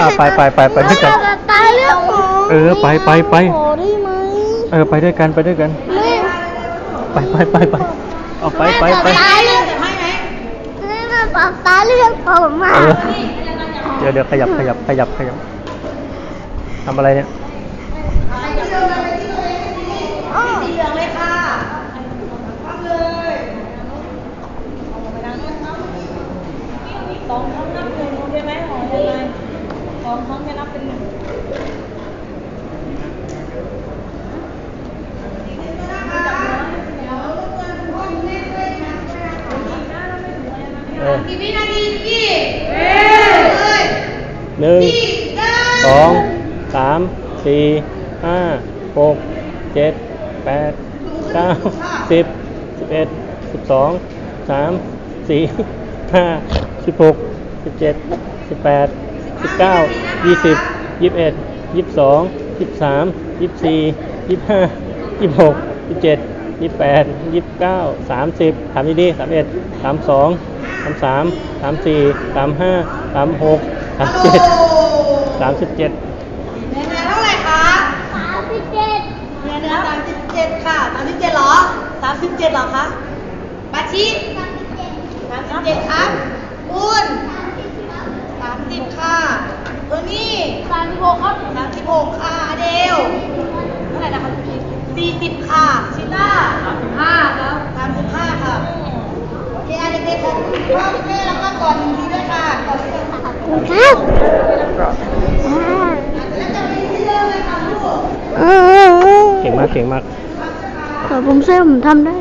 อะไปไปไปไปด้วยกัน ตายเรื่องหมอเออไปไปไป ขอได้ไหมเออไปด้วยกันไปด้วยกัน ไม่ไปไปไปไปเอาไปไปไปตายเรื่องให้ไหมไม่มาบอกตายเรื่องผมอะเออเดี๋ยวเดี๋ยวขยับขยับขยับขยับทำอะไรเนี่ยอ้อสองครั้งนับหนึ่ง กี่วินาทีพี่หนึ่งสองสามสี่ห้าหกเจ็ดแปดเก้าสิบสิบเอ็ดสิบสองสามสี่ห้าสิบหกสิบเจ็ดสิบแปด สิบเก้ายี่สิบยี่สิบเอ็ดยี่สิบสองยี่สิบสามยี่สิบสี่ยี่สิบห้ายี่สิบหกยี่สิบเจ็ดยี่สิบแปดยี่สิบเก้าสามสิบถามดีสามเอ็ดสามสองสามสามสามสี่สามห้าสามหกสามเจ็ดสามสิบเจ็ดเนื้อเท่าไหร่คะสามสิบเจ็ดเนื้อเนื้อสามสิบเจ็ดค่ะสามสิบเจ็ดหรอสามสิบเจ็ดหรอคะปาชิสามสิบเจ็ดครับคุณสามสิบค่ะเออนี่ สามสิบหกครับสามสิบหกค่ะอเดลเท่าไหร่นะคะคุณพี่สี่สิบค่ะชิต้าสามสิบห้าครับสามสิบห้าค่ะโอเคอะเด็กๆขอบคุณพ่อพี่เต้แล้วก็ก่อนหนึ่งทีด้วยค่ะก่อนที่จะค่ะขอบคุณครับอ่าแล้วจะไปที่เดิมเลยค่ะลูกเออเก่งมากเก่งมากแต่ผมเชื่อผมทำได้